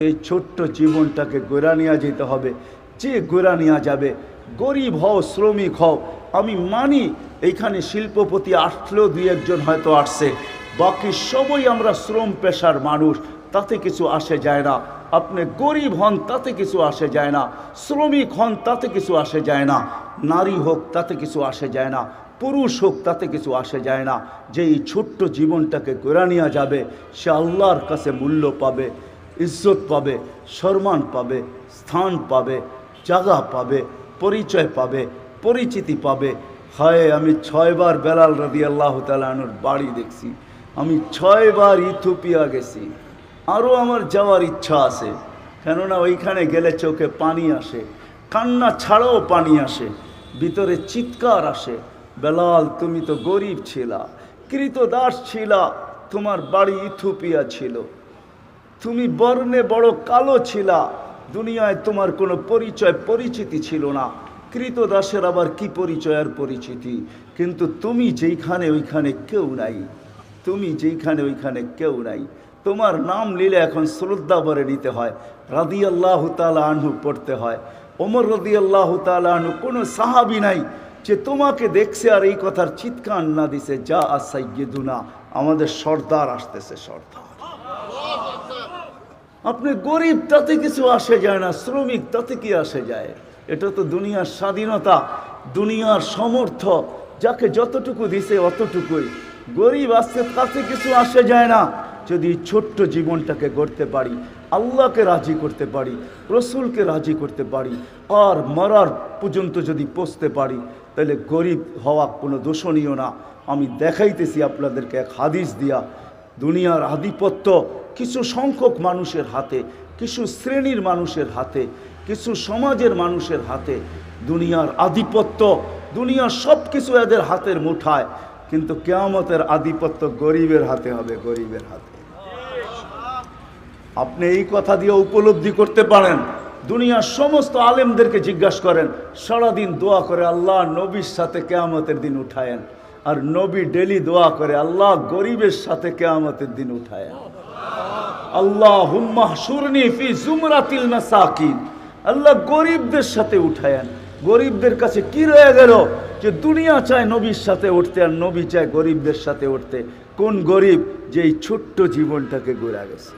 এই ছোট্ট জীবনটাকে গোড়া নেওয়া যেতে হবে। যে গোড়া নেওয়া যাবে, গরিব হও, শ্রমিক হও, আমি মানি এইখানে শিল্পপতি আসলেও দুই একজন হয়তো আসছে। বাকি সবই আমরা শ্রম পেশার মানুষ, তাতে কিছু আসে যায় না। আপনি গরিব হন, তাতে কিছু আসে যায় না। শ্রমিক হন, তাতে কিছু আসে যায় না। নারী হোক, তাতে কিছু আসে যায় না। পুরুষ হোক, তাতে কিছু আসে যায় না। যে এই ছোট্ট জীবনটাকে গোড়া নেওয়া যাবে, সে আল্লাহর কাছে মূল্য পাবে। ইজ্জত পাবে, সম্মান পাবে, স্থান পাবে, জায়গা পাবে, পরিচয় পাবে, পরিচিতি পাবে। হয়, আমি ছয়বার বেলাল রদি আল্লাহ তালুর বাড়ি দেখছি। আমি ছয়বার ইথোপিয়া গেছি। আরও আমার যাওয়ার ইচ্ছা আছে। কেননা ওইখানে গেলে চোখে পানি আসে, কান্না ছাড়াও পানি আসে, ভিতরে চিৎকার আসে। বেলাল, তুমি তো গরিব ছিলা, কৃতদাস ছিলা, তোমার বাড়ি ইথোপিয়া ছিল। তুমি বর্ণে বড় কালো ছিলা। দুনিয়ায় তোমার কোনো পরিচয়, পরিচিতি ছিল না। কৃতদাসের আবার কি পরিচয় আর পরিচিতি? কিন্তু তুমি যেইখানে ওইখানে কেউ নাই। তুমি যেইখানে ওইখানে কেউ নাই। তোমার নাম নিলে এখন শ্রদ্ধা বরে নিতে হয়। রাদি আল্লাহ তালা পড়তে হয়। ওমর রদি আল্লাহ তালা কোনো সাহাবি নাই যে তোমাকে দেখছে আর এই কথার চিৎকার না দিছে, যা আসাইয়েদুনা আমাদের সর্দার আসতেছে সর্দার। আপনি গরিব, তাতে কিছু আসে যায় না, শ্রমিক, তাতে কি আসে যায়? এটা তো দুনিয়ার স্বাধীনতা, দুনিয়ার সমর্থ, যাকে যতটুকু দিছে অতটুকুই। গরিব আসছে, তাতে কিছু আসে যায় না। যদি ছোট্ট জীবনটাকে গড়তে পারি, আল্লাহকে রাজি করতে পারি, রসুলকে রাজি করতে পারি, আর মরার পর্যন্ত যদি পৌঁছতে পারি, তাহলে গরিব হওয়া কোনো দোষণীয় না। আমি দেখাইতেছি আপনাদেরকে এক হাদিস দিয়া। দুনিয়ার আধিপত্য কিছু সংখ্যক মানুষের হাতে, কিছু শ্রেণির মানুষের হাতে, কিছু সমাজের মানুষের হাতে দুনিয়ার আধিপত্য, দুনিয়ার সব কিছু এদের হাতের মুঠায়, কিন্তু কেয়ামতের আধিপত্য গরিবের হাতে হবে, গরিবের হাতে। আপনি এই কথা দিয়ে উপলব্ধি করতে পারেন। দুনিয়ার সমস্ত আলেমদেরকে জিজ্ঞাসা করেন, সারাদিন দোয়া করে আল্লাহ নবীর সাথে কেয়ামতের দিন উঠায়েন, আর নবী ডেলি দোয়া করে আল্লাহ গরিবের সাথে কেয়ামতের দিন উঠায়েন। আল্লাহ হুম্মাহ সুরনি ফি জুমরাতিল মাসাকিন। আল্লাহ গরিবদের সাথে উঠায়েন গরিবদের কাছে কি রয়ে গেল? যে দুনিয়া চায় নবীর সাথে উঠতে আর নবী চায় গরিবদের সাথে উঠতে। কোন গরিব? যে এই ছোট্ট জীবনটাকে গড়া গেছে।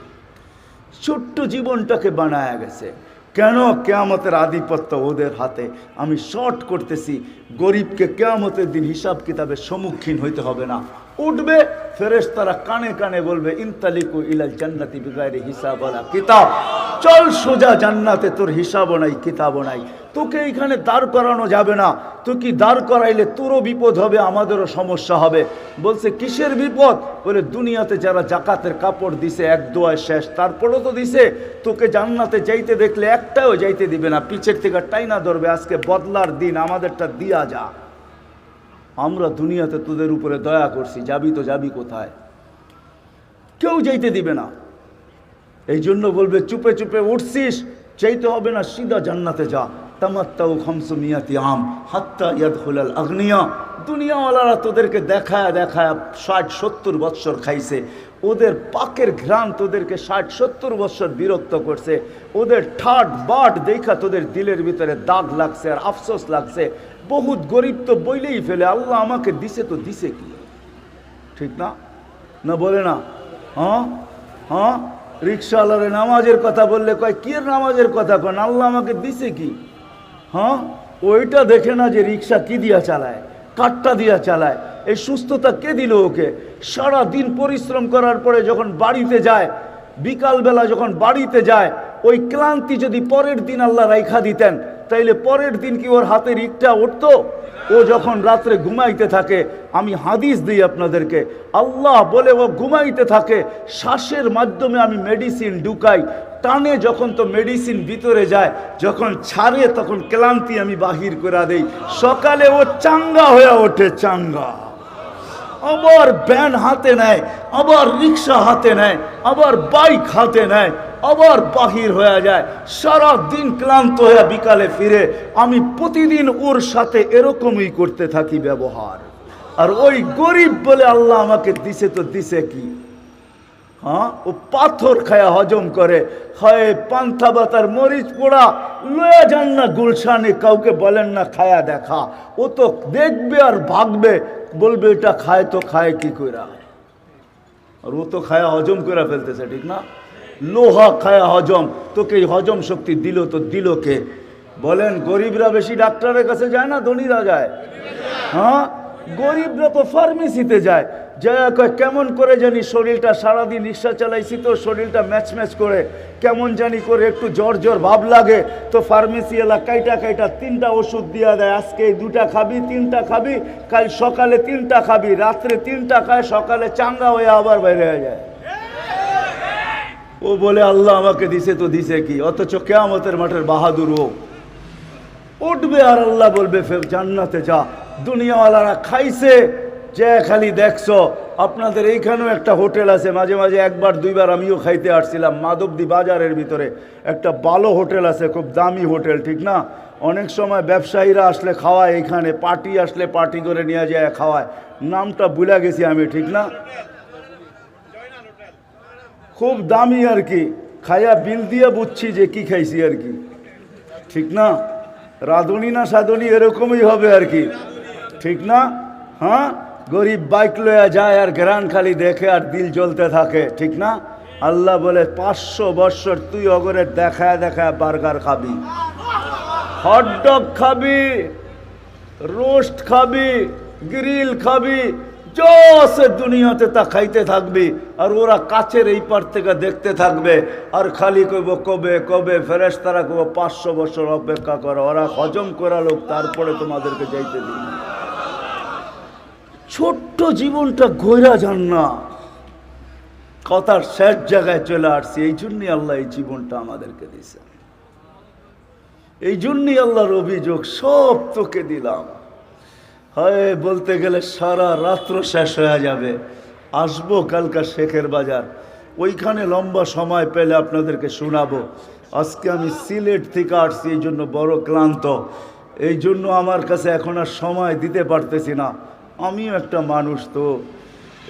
ছোট্ট জীবনটাকে বানায়া গেছে। কেন? কেয়ামতের আধিপত্য ওদের হাতে। আমি শর্ট করতেছি, গরিবকে কেয়ামতের দিন হিসাব কিতাবের সম্মুখীন হইতে হবে না। উঠবে ফেরেস তারা কানে কানে বলবে, ইন্তালিকু ইলাল জান্নাতি বিগাইরে হিসাব আলা কিতাব। চল সোজা জান্নাতে, তোর হিসাবও নাই, কিতাবও নাই। তোকে এইখানে দাঁড় করানো যাবে না। তুই কি দাঁড় করাইলে তোরও বিপদ হবে, আমাদেরও সমস্যা হবে। বলছে, কিসের বিপদ? বলে, দুনিয়াতে যারা জাকাতের কাপড় দিছে, এক দোয়ায় শেষ। তারপরও তো দিছে। তোকে জান্নাতে যাইতে দেখলে একটাও যাইতে দিবে না। পিছের থেকে টাইনা ধরবে। আজকে বদলার দিন, আমাদেরটা দিয়া যা। আমরা দুনিয়াতে তোদের উপরে দয়া করছি, যাবি তো যাবি কোথায়? কেউ যেতে দিবে না। এই জন্য বলবে, চুপে চুপে উঠছিস চাইতে হবে না, সিধা জান্নাতে যা। তামাত্তাউ খামসু মিয়াতি আম, হাত্তা ইয়াদ হুলাল আগ্নিয়া। দুনিয়াওয়ালারা তোদেরকে দেখায় দেখায় ষাট সত্তর বৎসর খাইছে। ওদের পাকের ঘ্রাণ তোদেরকে ষাট সত্তর বৎসর বিরক্ত করছে। ওদের ঠাট বাট দেখা তোদের দিলের ভিতরে দাগ লাগছে আর আফসোস লাগছে। বহুত গরিব তো বইলেই ফেলে, আল্লাহ আমাকে দিছে তো দিছে কি? ঠিক না? না বলে না। হ্যাঁ? হ্যাঁ? রিক্সাওয়ালারে নামাজের কথা বললে কয়, কি নামাজের কথা কন? আল্লাহ আমাকে দিছে কি? হ্যাঁ? ওইটা দেখে না যে রিক্সা কি দিয়া চালায়? কাঠটা দিয়া চালায়। এই সুস্থতা কে দিল ওকে? সারা দিন পরিশ্রম করার পরে যখন বাড়িতে যায়, বিকালবেলা যখন বাড়িতে যায় ওই ক্লান্তি যদি পরের দিন আল্লাহ রাইখা দিতেন, তাইলে পরের দিন কি ওর হাতের ইটটা উঠতো? ও যখন রাত্রে ঘুমাইতে থাকে, আমি হাদিস দিই আপনাদেরকে, আল্লাহ বলে ও ঘুমাইতে থাকে, শ্বাসের মাধ্যমে আমি মেডিসিন ঢুকাই, টানে যখন তো মেডিসিন ভিতরে যায়, যখন ছাড়ে তখন ক্লান্তি আমি বাহির করে দেই। সকালে ও চাঙ্গা হয়ে ওঠে, চাঙ্গা। আবার ব্যান হাতে নেয়, আবার রিক্সা হাতে নেয়, আবার বাইক হাতে নেয় আবার বাহির হয়ে যায়। সারা দিন ক্লান্ত হয়ে বিকালে ফিরে। আমি প্রতিদিন ওর সাথে এরকমই করতে থাকি ব্যবহার। আর ওই গরিব বলে আল্লাহ আমাকে দিছে তো দিছে কি? হ্যাঁ? ও পাথর খায়া হজম করে। হয়, পান্থা বাতার মরিচ পোড়া। লয়া যান না গুলশানে, কাউকে বলেন না খায়া দেখা। ও তো দেখবে আর ভাগবে। বলবে, এটা খায় তো খায় কি কইরা? আর ও তো খায়া হজম করে ফেলতেছে, ঠিক না? লোহা খায়া হজম, তোকে হজম শক্তি দিল তো দিল কে বলেন, গরিবরা বেশি ডাক্তারের কাছে যায় না ধনীরা যায়? হ্যাঁ? গরিবরা তো ফার্মেসিতে যায়। যা কেমন করে জানি শরীরটা সারাদিন রিক্সা চালাইছি তো, শরীরটা ম্যাচ ম্যাচ করে। কেমন জানি করে একটু জ্বর জ্বর ভাব লাগে। তো ফার্মেসি এলা কাইটা কাইটা তিনটা ওষুধ দিয়া দেয়। আজকে দুটা খাবি, তিনটা খাবি, কাল সকালে তিনটা খাবি, রাত্রে তিনটা খায়, সকালে চাঙ্গা হয়ে আবার বাইরে হয়ে যায়। ও বলে, আল্লাহ আমাকে দিছে তো দিছে কি? অথচ কেয়ামতের মাঠের বাহাদুর ও। উঠবে আর আল্লাহ বলবে, ফের জান্নাতে যা। দুনিয়াওয়ালারা খাইছে, যে খালি দেখছ। আপনাদের এইখানেও একটা হোটেল আছে। মাঝে মাঝে একবার, দুইবার আমিও খাইতে আসছিলাম মাধবদী বাজারের ভিতরে। একটা ভালো হোটেল আছে, খুব দামি হোটেল, ঠিক না? অনেক সময় ব্যবসায়ীরা আসলে খাওয়ায় এখানে পার্টি আসলে পার্টি করে নিয়ে যায়, খাওয়ায়। নামটা ভুলে গেছি আমি, ঠিক না? খুব দামি আর কি। খাইয়া বিল দিয়ে বুঝছি যে কি খাইছি আর কি। ঠিক না? রাঁধুনি না সাধুনি এরকমই হবে আর কি। ঠিক না? হ্যাঁ? গরিব বাইক লয়া যায় আর গ্রান খালি দেখে আর দিল জ্বলতে থাকে। ঠিক না? আল্লাহ বলে, পাঁচশো বৎসর তুই অগরের দেখায় দেখায় বার্গার খাবি। হটডগ খাবি, রোস্ট খাবি, গ্রিল খাবি আছে দুনিয়াতে তা খাইতে থাকবি, আর ওরা কাছের এই পার থেকে দেখতে থাকবে। আর খালি কইব, কবে কবে? ফেরেস তারা কব পাঁচশো বছর অপেক্ষা করো, ওরা হজম করা লোক, তারপরে তোমাদেরকে যাইতে দিন ছোট্ট জীবনটা গইরা যান না। কথার শেষ জায়গায় চলে আসছি। এই জন্যই আল্লাহ এই জীবনটা আমাদেরকে দিছে এই জন্যই আল্লাহর অভিযোগ, সব তোকে দিলাম। হয়, বলতে গেলে সারা রাত্র শেষ হয়ে যাবে। আসব কালকা শেখের বাজার। ওইখানে লম্বা সময় পেলে আপনাদেরকে শোনাবো। আজকে আমি সিলেট থেকে আসছি, এই জন্য বড় ক্লান্ত। এই জন্য আমার কাছে এখন আর সময় দিতে পারতেছি না। আমিও একটা মানুষ তো।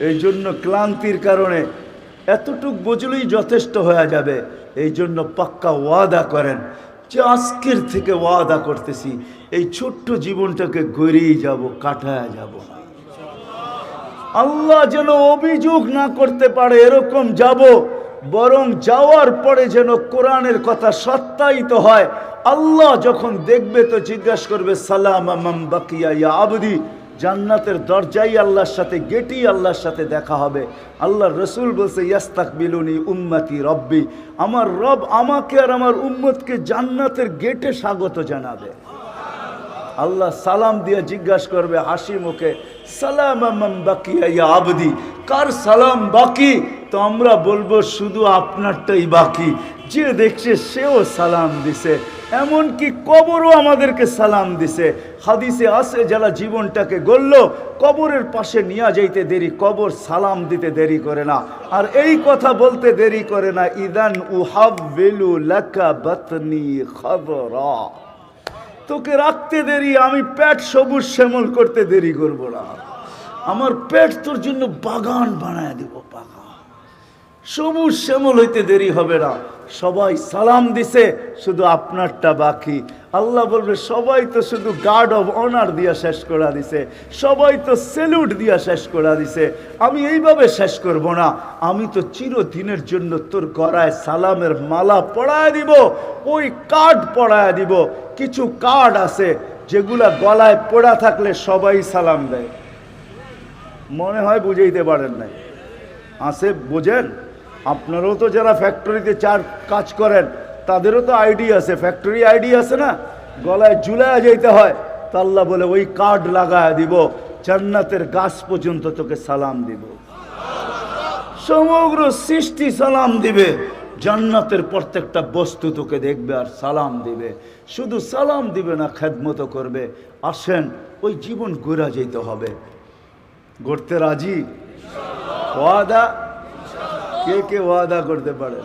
এই জন্য ক্লান্তির কারণে এতটুক বুঝলেই যথেষ্ট হয়ে যাবে। এই জন্য পাক্কা ওয়াদা করেন। যে আজকের থেকে ওয়াদা করতেছি, এই ছোট্ট জীবনটাকে গড়িয়ে যাব, কাটায় যাব। আল্লাহ যেন অভিযোগ না করতে পারে এরকম যাব, বরং যাওয়ার পরে যেন কোরআনের কথা সত্যায়িত হয়। আল্লাহ যখন দেখবে তো জিজ্ঞাসা করবে, সালাম আমাম বাকিয়া জান্নাতের দরজাই আল্লাহর সাথে গেটি আল্লাহর সাথে দেখা হবে। আল্লাহ রসুল বলছে ইয়াস্তাক বিলুনি উম্মতি রব্বি। আমার রব আমাকে আর আমার উম্মতকে জান্নাতের গেটে স্বাগত জানাবে। আল্লাহ সালাম দিয়ে জিজ্ঞাসা করবে হাসি মুখে, সালাম বাকি আবদি? কার সালাম বাকি? তো আমরা বলব, শুধু আপনারটাই বাকি। যে দেখছে সেও সালাম দিছে। এমনকি কবরও আমাদেরকে সালাম দিছে। হাদিসে আসে যারা জীবনটাকে গড়ল, কবরের পাশে নিয়ে যাইতে দেরি, কবর সালাম দিতে দেরি করে না। আর এই কথা বলতে দেরি করে না, ইদান উহাব্বিলু লাকা বাতনি খবরা। তোকে রাখতে দেরি, আমি পেট সবুজ শ্যামল করতে দেরি করব না। আমার পেট তোর জন্য বাগান বানায় দেব বাগান সবুজ শ্যামল হইতে দেরি হবে না। সবাই সালাম দিছে, শুধু আপনারটা বাকি। আল্লাহ বলবে, সবাই তো শুধু গার্ড অফ অনার দিয়া শেষ করা দিছে। সবাই তো সেলুট দিয়া শেষ করা দিছে। আমি এইভাবে শেষ করব না। আমি তো চিরদিনের জন্য তোর গড়ায় সালামের মালা পড়ায় দিব, ওই কার্ড পড়ায় দিব। কিছু কার্ড আছে, যেগুলা গলায় পড়া থাকলে সবাই সালাম দেয়। মনে হয় বুঝাইতে পারেন নাই। আছে, বোঝেন? আপনারাও তো যারা ফ্যাক্টরিতে চার কাজ করেন, তাদেরও তো আইডি আছে। ফ্যাক্টরি আইডি আছে না? গলায় ঝুলায় যেতে হয়। তা আল্লাহ বলে, ওই কার্ড লাগায় দিব। জান্নাতের গাছ পর্যন্ত তোকে সালাম দিব। সমগ্র সৃষ্টি সালাম দিবে। জান্নাতের প্রত্যেকটা বস্তু তোকে দেখবে আর সালাম দিবে। শুধু সালাম দিবে না, খেদমত করবে। আসেন, ওই জীবন ঘোরা যেতে হবে। গড়তে রাজি? ওয়াদা? কে কে ওয়াদা করতে পারে